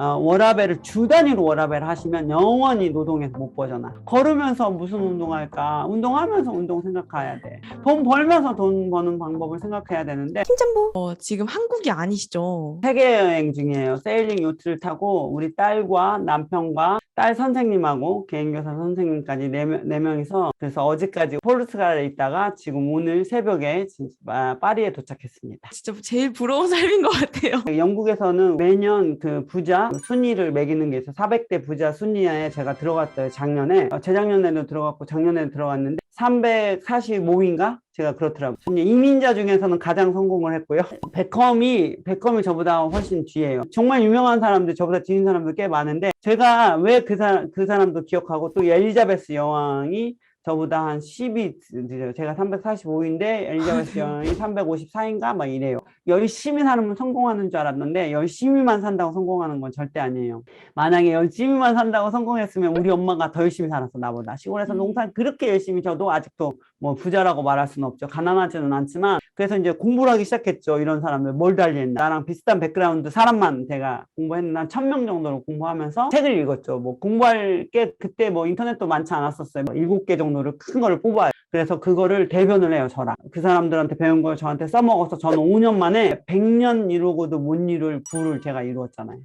어, 워라벨을 주 단위로 워라벨 하시면 영원히 노동에서 못 벗어나. 걸으면서 무슨 운동할까? 운동하면서 운동 생각해야 돼. 돈 벌면서 돈 버는 방법을 생각해야 되는데 팀장부 어, 지금 한국이 아니시죠? 세계 여행 중이에요. 세일링 요트를 타고 우리 딸과 남편과 딸 선생님하고 개인교사 선생님까지 네, 명- 네 명이서 그래서 어제까지 포르투갈에 있다가 지금 오늘 새벽에 진- 아, 파리에 도착했습니다. 진짜 제일 부러운 삶인 것 같아요. 영국에서는 매년 그 부자 순위를 매기는 게 있어요. 400대 부자 순위에 제가 들어갔어요. 작년에. 어, 재작년에도 들어갔고 작년에도 들어갔는데 345인가? 제가 그렇더라고요. 이민자 중에서는 가장 성공을 했고요. 베컴이 베컴이 저보다 훨씬 뒤에요. 정말 유명한 사람들 저보다 뒤인 사람들 꽤 많은데 제가 왜 그 사람 그 사람도 기억하고 또 엘리자베스 여왕이 저보다 한 10이 늦어요. 제가 345인데 엘리자베스 여왕이 354인가 막 이래요. 열심히 살면 성공하는 줄 알았는데 열심히만 산다고 성공하는 건 절대 아니에요. 만약에 열심히만 산다고 성공했으면 우리 엄마가 더 열심히 살았어 나보다. 시골에서 음. 농사 그렇게 열심히 져도 아직도 뭐 부자라고 말할 수는 없죠. 가난하지는 않지만 그래서 이제 공부를 하기 시작했죠. 이런 사람들 뭘 달리했나. 나랑 비슷한 백그라운드 사람만 제가 공부했는데 한천명 정도로 공부하면서 책을 읽었죠. 뭐 공부할 게 그때 뭐 인터넷도 많지 않았었어요. 뭐 일곱 개 정도를 큰 거를 뽑아요. 그래서 그거를 대변을 해요, 저랑. 그 사람들한테 배운 걸 저한테 써먹어서 저는 5년 만에 100년 이루고도 못 이룰 부를 제가 이루었잖아요.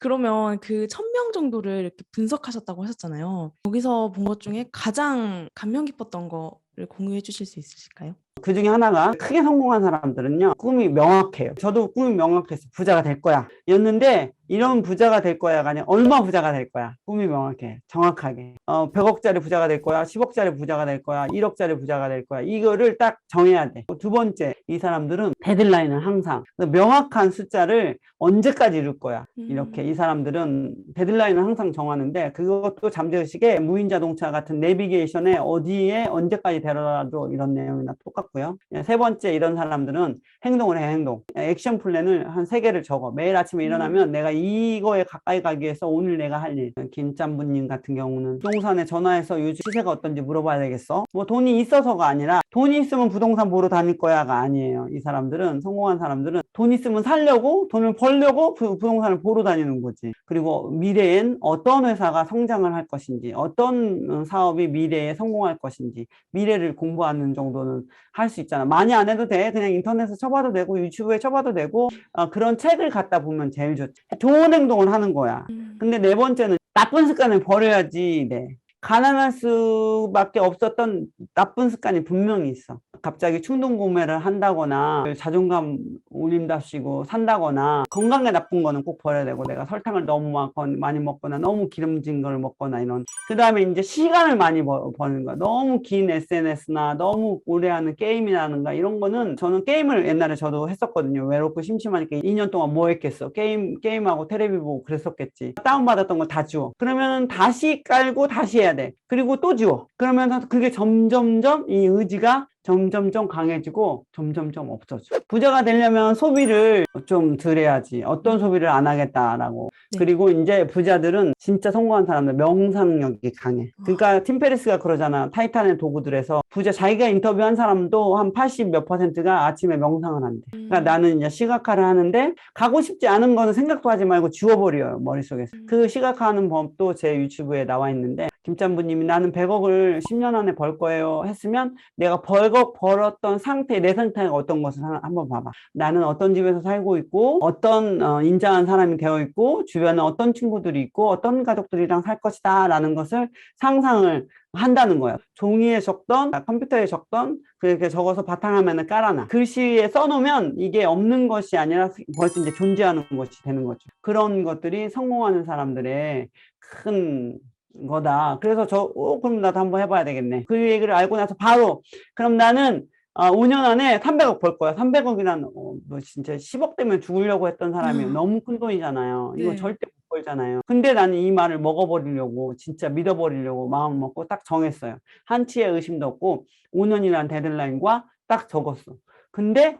그러면 그천명 정도를 이렇게 분석하셨다고 하셨잖아요. 거기서 본 것 중에 가장 감명 깊었던 거를 공유해 주실 수 있으실까요? 그 중에 하나가 크게 성공한 사람들은요, 꿈이 명확해요. 저도 꿈이 명확해서 부자가 될 거야. 였는데, 이런 부자가 될 거야가 아니라 얼마 부자가 될 거야. 꿈이 명확해. 정확하게. 어, 100억짜리 부자가 될 거야. 10억짜리 부자가 될 거야. 1억짜리 부자가 될 거야. 이거를 딱 정해야 돼. 두 번째, 이 사람들은 데드라인은 항상 명확한 숫자를 언제까지 이룰 거야. 이렇게 이 사람들은 데드라인을 항상 정하는데 그것도 잠재의식에 무인자동차 같은 내비게이션에 어디에 언제까지 데려다줘 이런 내용이나 똑같고요. 예, 세 번째 이런 사람들은 행동을 해 행동. 액션 플랜을 한 세 개를 적어. 매일 아침에 일어나면 내가 이거에 가까이 가기 위해서 오늘 내가 할 일. 김짬부님 같은 경우는 부동산에 전화해서 요즘 시세가 어떤지 물어봐야 되겠어. 뭐 돈이 있어서가 아니라 돈이 있으면 부동산 보러 다닐 거야가 아니에요. 이 사람들은 성공한 사람들은 돈 있으면 살려고 돈을 벌려고 부, 부동산을 보러 다니는 거지. 그리고 미래엔 어떤 회사가 성장을 할 것인지, 어떤 어, 사업이 미래에 성공할 것인지, 미래를 공부하는 정도는 할 수 있잖아. 많이 안 해도 돼. 그냥 인터넷에 쳐봐도 되고, 유튜브에 쳐봐도 되고, 어, 그런 책을 갖다 보면 제일 좋지. 좋은 행동을 하는 거야. 음. 근데 네 번째는 나쁜 습관을 버려야지 네. 가난할 수밖에 없었던 나쁜 습관이 분명히 있어. 갑자기 충동 구매를 한다거나 자존감 올린답시고 산다거나 건강에 나쁜 거는 꼭 버려야 되고 내가 설탕을 너무 많이 먹거나 너무 기름진 걸 먹거나 이런. 그 다음에 이제 시간을 많이 버, 버는 거야. 너무 긴 SNS나 너무 오래 하는 게임이라든가 이런 거는 저는 게임을 옛날에 저도 했었거든요. 외롭고 심심하니까 2년 동안 뭐 했겠어? 게임 게임하고 테레비 보고 그랬었겠지. 다운받았던 거 다 지워. 그러면 다시 깔고 다시 해야 돼. 그리고 또 지워. 그러면서 그게 점점점 이 의지가 점점점 강해지고 점점점 없어져. 부자가 되려면 소비를 좀덜 해야지. 어떤 소비를 안 하겠다라고. 네. 그리고 이제 부자들은 진짜 성공한 사람들 명상력이 강해. 그러니까 팀 페리스가 그러잖아. 타이탄의 도구들에서 부자 자기가 인터뷰한 사람도 한 80 몇 퍼센트가 아침에 명상을 한대. 그러니까 음. 나는 이제 시각화를 하는데 가고 싶지 않은 거는 생각도 하지 말고 지워버려요 머릿속에서 음. 그 시각화하는 법도 제 유튜브에 나와 있는데 김짬부님이 나는 100억을 10년 안에 벌 거예요 했으면 내가 100억 벌었던 상태 내 상태가 어떤 것을 한- 한번 봐봐 나는 어떤 집에서 살고 있고 어떤 어, 인자한 사람이 되어 있고 주변에 어떤 친구들이 있고 어떤 가족들이랑 살 것이다 라는 것을 상상을 한다는 거예요. 종이에 적던 아, 컴퓨터에 적던 그렇게 적어서 바탕화면에 깔아놔. 글씨에 써놓으면 이게 없는 것이 아니라 벌써 이제 존재하는 것이 되는 거죠. 그런 것들이 성공하는 사람들의 큰 거다. 그래서 저, 어, 그럼 나도 한번 해봐야 되겠네. 그 얘기를 알고 나서 바로, 그럼 나는 아, 5년 안에 300억 벌 거야. 300억이란, 어, 뭐 진짜 10억 되면 죽으려고 했던 사람이 음. 너무 큰 돈이잖아요. 이거 네. 절대 못 벌잖아요. 근데 나는 이 말을 먹어버리려고, 진짜 믿어버리려고 마음 먹고 딱 정했어요. 한치의 의심도 없고, 5년이란 데드라인과 딱 적었어. 근데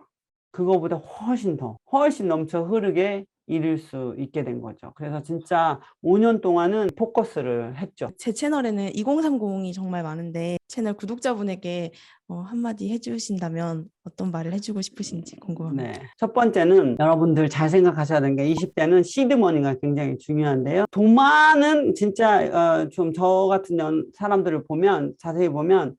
그거보다 훨씬 더, 훨씬 넘쳐 흐르게 잃을 수 있게 된 거죠. 그래서 진짜 5년 동안은 포커스를 했죠. 제 채널에는 2030이 정말 많은데 채널 구독자분에게 어, 한마디 해주신다면 어떤 말을 해주고 싶으신지 궁금합니다. 네. 첫 번째는 여러분들 잘 생각하셔야 되는 게 20대는 시드머니가 굉장히 중요한데요. 돈 많은 진짜 어, 좀 저 같은 연- 사람들을 보면 자세히 보면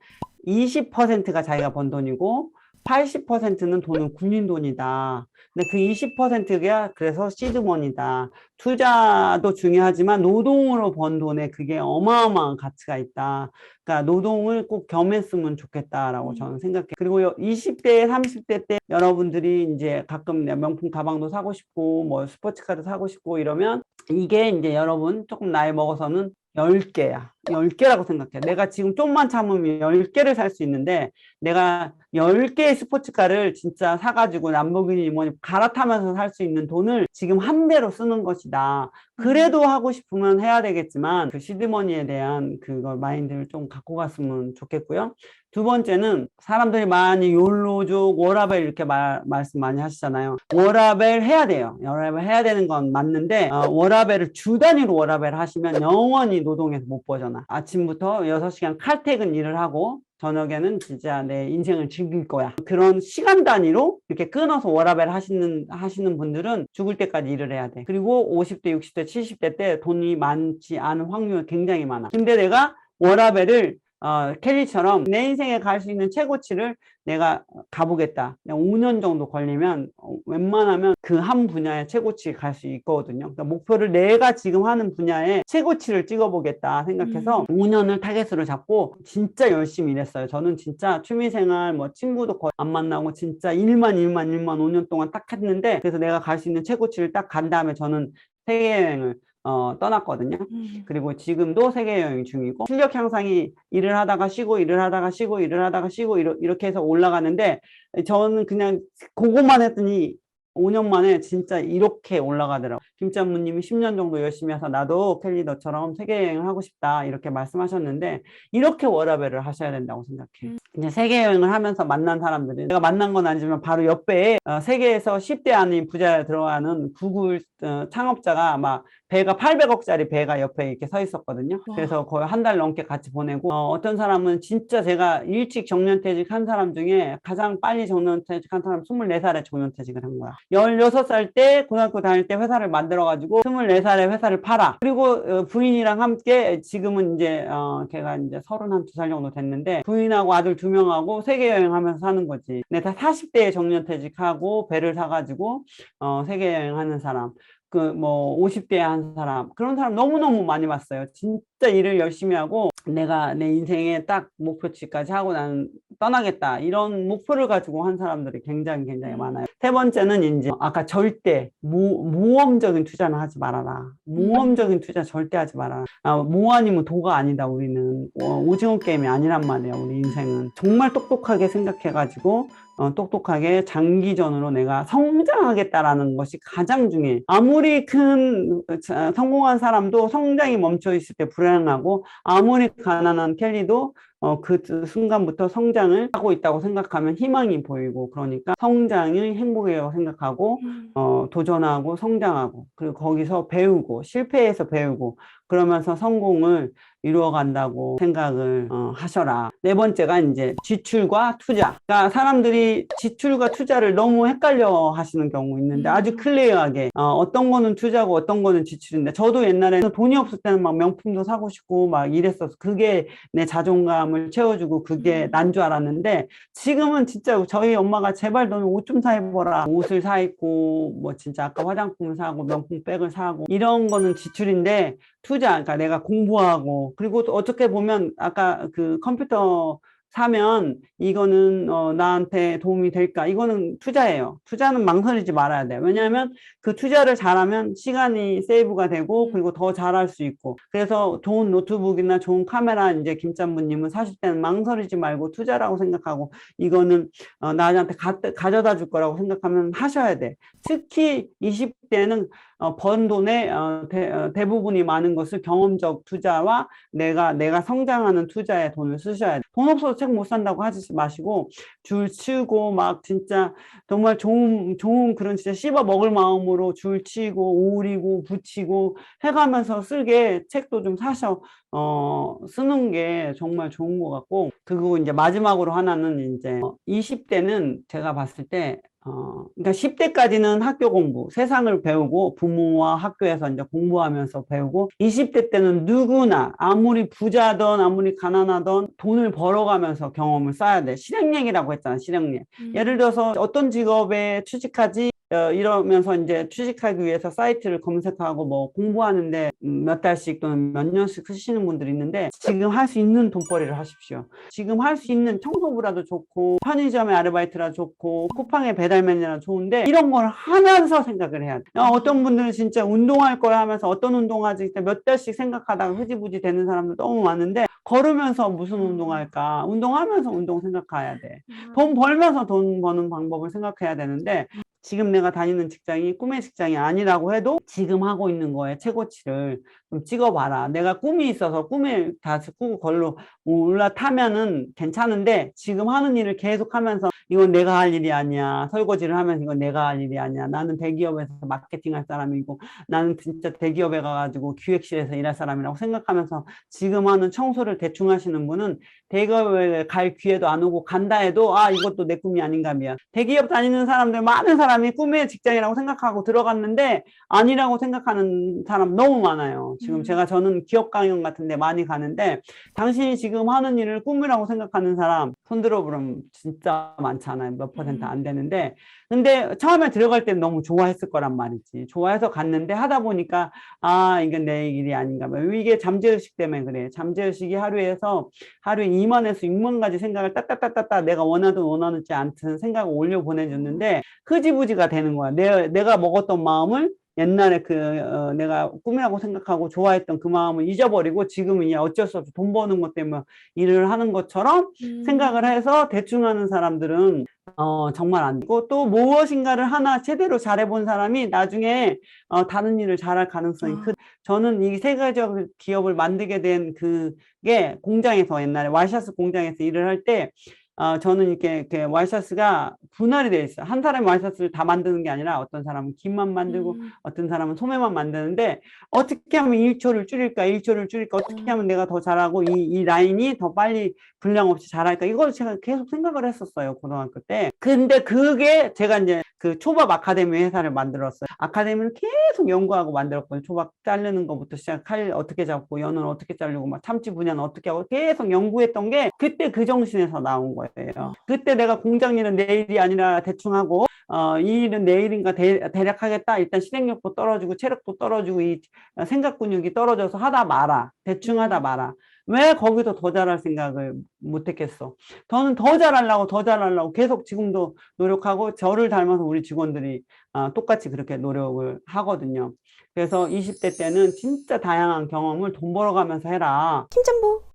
20%가 자기가 번 돈이고 80%는 돈은 군인 돈이다. 근데 그 20%가 그래서 시드머니다. 투자도 중요하지만 노동으로 번 돈에 그게 어마어마한 가치가 있다. 그러니까 노동을 꼭 겸했으면 좋겠다라고 음. 저는 생각해요. 그리고 요 20대, 30대 때 여러분들이 이제 가끔 명품 가방도 사고 싶고 뭐 스포츠카도 사고 싶고 이러면 이게 이제 여러분 조금 나이 먹어서는 10개야. 10개라고 생각해. 내가 지금 좀만 참으면 10개를 살 수 있는데 내가 10개의 스포츠카를 진짜 사가지고 람보르기니 뭐니 갈아타면서 살 수 있는 돈을 지금 한 대로 쓰는 것이다. 그래도 하고 싶으면 해야 되겠지만 그 시드머니에 대한 그걸 마인드를 좀 갖고 갔으면 좋겠고요. 두 번째는 사람들이 많이 욜로족, 워라벨 이렇게 말, 말씀 많이 하시잖아요. 워라벨 해야 돼요. 워라벨 해야 되는 건 맞는데 어, 워라벨을 주 단위로 워라벨 하시면 영원히 노동에서 못 벗어나. 아침부터 6시간 칼퇴근 일을 하고 저녁에는 진짜 내 인생을 즐길 거야. 그런 시간 단위로 이렇게 끊어서 워라벨 하시는, 하시는 분들은 죽을 때까지 일을 해야 돼. 그리고 50대, 60대, 70대 때 돈이 많지 않은 확률이 굉장히 많아. 근데 내가 워라벨을 어, 켈리처럼 내 인생에 갈 수 있는 최고치를 내가 가보겠다. 내가 5년 정도 걸리면 어, 웬만하면 그 한 분야의 최고치 갈 수 있거든요. 그러니까 목표를 내가 지금 하는 분야에 최고치를 찍어보겠다 생각해서 5년을 타겟으로 잡고 진짜 열심히 일했어요. 저는 진짜 취미생활 뭐 친구도 거의 안 만나고 진짜 일만 일만 일만 5년 동안 딱 했는데 그래서 내가 갈 수 있는 최고치를 딱 간 다음에 저는 세계여행을 어, 떠났거든요. 음. 그리고 지금도 세계 여행 중이고 실력 향상이 일을 하다가 쉬고 일을 하다가 쉬고 일을 하다가 쉬고 이러, 이렇게 해서 올라가는데 저는 그냥 그것만 했더니 5년 만에 진짜 이렇게 올라가더라고요. 김찬무님이 10년 정도 열심히 해서 나도 켈리 너처럼 세계 여행을 하고 싶다 이렇게 말씀하셨는데 이렇게 워라벨을 하셔야 된다고 생각해요. 음. 이제 세계 여행을 하면서 만난 사람들은 내가 만난 건 아니지만 바로 옆에 어, 세계에서 10대 안에 부자에 들어가는 구글 어, 창업자가 막 배가 800억짜리 배가 옆에 이렇게 서 있었거든요. 와. 그래서 거의 한 달 넘게 같이 보내고 어, 떤 사람은 진짜 제가 일찍 정년퇴직 한 사람 중에 가장 빨리 정년퇴직 한 사람 24살에 정년퇴직을 한 거야. 16살 때 고등학교 다닐 때 회사를 만 들어가지고 24살에 회사를 팔아. 그리고 어, 부인이랑 함께 지금은 이제 어, 걔가 이제 32살 정도 됐는데 부인하고 아들 두 명하고 세계 여행하면서 사는 거지. 근데 다 40대에 정년퇴직하고 배를 사가지고 어, 세계 여행하는 사람. 그뭐 50대에 한 사람 그런 사람 너무너무 많이 봤어요. 진짜 일을 열심히 하고 내가 내 인생에 딱 목표치까지 하고 나는 떠나겠다 이런 목표를 가지고 한 사람들이 굉장히 굉장히 음. 많아요. 세 번째는 이제 아까 절대 모, 모험적인 투자는 하지 말아라. 모험적인 투자 절대 하지 말아라. 아, 모 아니면 도가 아니다. 우리는 어, 오징어 게임이 아니란 말이야. 우리 인생은 정말 똑똑하게 생각해가지고 어, 똑똑하게 장기전으로 내가 성장하겠다라는 것이 가장 중요해. 아무리 큰 자, 성공한 사람도 성장이 멈춰 있을 때 불안하고 아무리 가난한 켈리도 어, 그 순간부터 성장을 하고 있다고 생각하면 희망이 보이고 그러니까 성장이 행복이라고 생각하고 음. 어, 도전하고 성장하고 그리고 거기서 배우고 실패해서 배우고 그러면서 성공을 이루어 간다고 생각을 어, 하셔라. 네 번째가 이제 지출과 투자. 그러니까 사람들이 지출과 투자를 너무 헷갈려 하시는 경우 있는데 아주 음. 클리어하게 어, 어떤 거는 투자고 어떤 거는 지출인데 저도 옛날에는 돈이 없을 때는 막 명품도 사고 싶고 막 이랬어서 그게 내 자존감을 채워주고 그게 음. 난줄 알았는데 지금은 진짜 저희 엄마가 제발 너는 옷 좀 사 입어라. 옷을 사 입고 뭐 진짜 아까 화장품을 사고 명품 백을 사고 이런 거는 지출인데 투자 그러니까 내가 공부하고 그리고 또 어떻게 보면 아까 그 컴퓨터 사면 이거는 어, 나한테 도움이 될까? 이거는 투자예요. 투자는 망설이지 말아야 돼요. 왜냐하면 그 투자를 잘하면 시간이 세이브가 되고 음. 그리고 더 잘할 수 있고 그래서 좋은 노트북이나 좋은 카메라 이제 김짠부님은 사실 때는 망설이지 말고 투자라고 생각하고 이거는 어, 나한테 가, 가져다 줄 거라고 생각하면 하셔야 돼. 특히 20 대 20대는 어, 번 돈의 어, 대, 부분이 많은 것을 경험적 투자와 내가 내가 성장하는 투자에 돈을 쓰셔야 돼. 돈 없어서 책 못 산다고 하지 마시고 줄 치고 막 진짜 정말 좋은 좋은 그런 진짜 씹어 먹을 마음으로 줄 치고 오리고 붙이고 해가면서 쓰게 책도 좀 사셔 어 쓰는 게 정말 좋은 것 같고 그리고 이제 마지막으로 하나는 이제 20대는 제가 봤을 때 어, 그러니까 10대까지는 학교 공부, 세상을 배우고 부모와 학교에서 이제 공부하면서 배우고 20대 때는 누구나 아무리 부자든 아무리 가난하든 돈을 벌어가면서 경험을 쌓아야 돼. 실행력이라고 했잖아, 실행력. 음. 예를 들어서 어떤 직업에 취직하지 어, 이러면서 이제 취직하기 위해서 사이트를 검색하고 뭐 공부하는데 음, 몇 달씩 또는 몇 년씩 쓰시는 분들이 있는데 지금 할 수 있는 돈벌이를 하십시오. 지금 할 수 있는 청소부라도 좋고 편의점에 아르바이트라 좋고 쿠팡에 배달맨이라 좋은데 이런 걸 하면서 생각을 해야 돼. 어, 어떤 분들은 진짜 운동할 거야 하면서 어떤 운동하지 몇 달씩 생각하다가 흐지부지 되는 사람들 너무 많은데 걸으면서 무슨 운동할까? 운동하면서 운동 생각해야 돼. 돈 벌면서 돈 버는 방법을 생각해야 되는데 지금 내가 다니는 직장이 꿈의 직장이 아니라고 해도 지금 하고 있는 거에 최고치를 좀 찍어봐라. 내가 꿈이 있어서 꿈에 다 꾸고 걸로 올라타면은 괜찮은데 지금 하는 일을 계속 하면서 이건 내가 할 일이 아니야. 설거지를 하면서 이건 내가 할 일이 아니야. 나는 대기업에서 마케팅 할 사람이고 나는 진짜 대기업에 가가지고 기획실에서 일할 사람이라고 생각하면서 지금 하는 청소를 대충 하시는 분은 대기업에 갈 기회도 안 오고 간다 해도 아 이것도 내 꿈이 아닌가 미야 대기업 다니는 사람들 많은 사람이 꿈의 직장이라고 생각하고 들어갔는데 아니라고 생각하는 사람 너무 많아요. 지금 음. 제가 저는 기업 강연 같은데 많이 가는데 당신이 지금 하는 일을 꿈이라고 생각하는 사람 손들어 보면 진짜 많잖아요. 몇 퍼센트 안 되는데. 근데 처음에 들어갈 때는 너무 좋아했을 거란 말이지. 좋아해서 갔는데 하다 보니까 아 이건 내 일이 아닌가 봐 이게 잠재의식 때문에 그래. 잠재의식이 하루에서 하루에 2만에서 6만 가지 생각을 따따따따따 내가 원하든 원하지 않든 생각을 올려 보내줬는데 흐지부지가 되는 거야. 내, 내가 먹었던 마음을 옛날에 그 어, 내가 꿈이라고 생각하고 좋아했던 그 마음을 잊어버리고 지금은 이제 어쩔 수 없이 돈 버는 것 때문에 일을 하는 것처럼 음. 생각을 해서 대충 하는 사람들은 어, 정말 안 되고 또 무엇인가를 하나 제대로 잘해본 사람이 나중에 어, 다른 일을 잘할 가능성이 아. 크. 저는 이 세계적 기업을 만들게 된 그게 공장에서 옛날에 와이셔츠 공장에서 일을 할 때 어, 저는 이렇게, 이렇게 와이셔츠가 분할이 되어 있어요. 한 사람이 와이셔츠를 다 만드는 게 아니라 어떤 사람은 긴만 만들고 음. 어떤 사람은 소매만 만드는데 어떻게 하면 1초를 줄일까, 1초를 줄일까, 어떻게 하면 내가 더 잘하고 이, 이 라인이 더 빨리 분량 없이 잘할까 이걸 제가 계속 생각을 했었어요 고등학교 때. 근데 그게 제가 이제 그 초밥 아카데미 회사를 만들었어요. 아카데미를 계속 연구하고 만들었거든요. 초밥 자르는 것부터 시작, 칼 어떻게 잡고 연은 어떻게 자르고 막 참치 분야는 어떻게 하고 계속 연구했던 게 그때 그 정신에서 나온 거예요. 그때 내가 공장 일은 내일이 아니라 대충 하고 어, 이 일은 내일인가 대, 대략 하겠다. 일단 실행력도 떨어지고 체력도 떨어지고 이 생각 근육이 떨어져서 하다 마라. 대충 하다 마라. 왜 거기서 더 잘할 생각을 못했겠어? 저는 더 잘하려고 더 잘하려고 계속 지금도 노력하고 저를 닮아서 우리 직원들이 아, 똑같이 그렇게 노력을 하거든요. 그래서 20대 때는 진짜 다양한 경험을 돈 벌어가면서 해라. 김전부